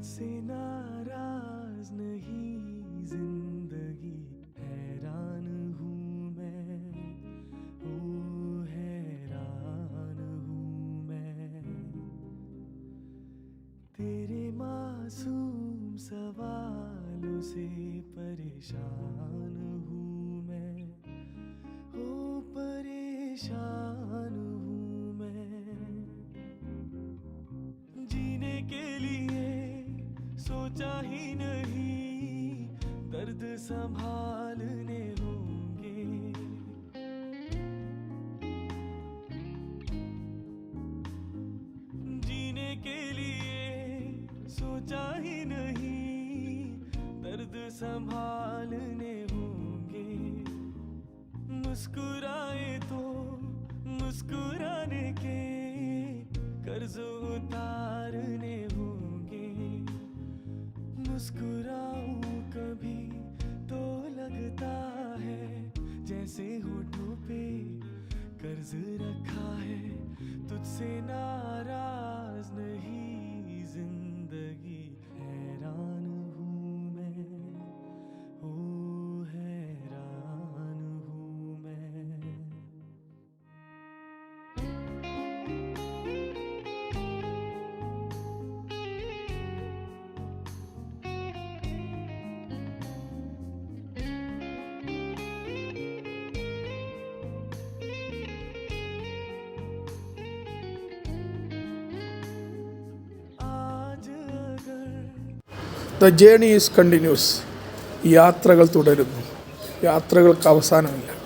तुझसे नाराज़ नहीं, ज़िंदगी हैरान हूँ मैं। ओ, हैरान हूँ मैं। तेरे मासूम सवालों से परेशान सोचा ही नहीं, दर्द संभालने होंगे। जीने के लिए सोचा ही नहीं, दर्द संभालने होंगे। मुस्कुराए तो मुस्कुराने के कर्ज उतारने मुस्कुराऊं कभी तो लगता है जैसे होठों पे कर्ज रखा है तुझसे नाराज़ नहीं ദ ജേണി ഈസ് കണ്ടിന്യൂസ് യാത്രകൾ തുടരുന്നു. യാത്രകൾക്ക് അവസാനമില്ല.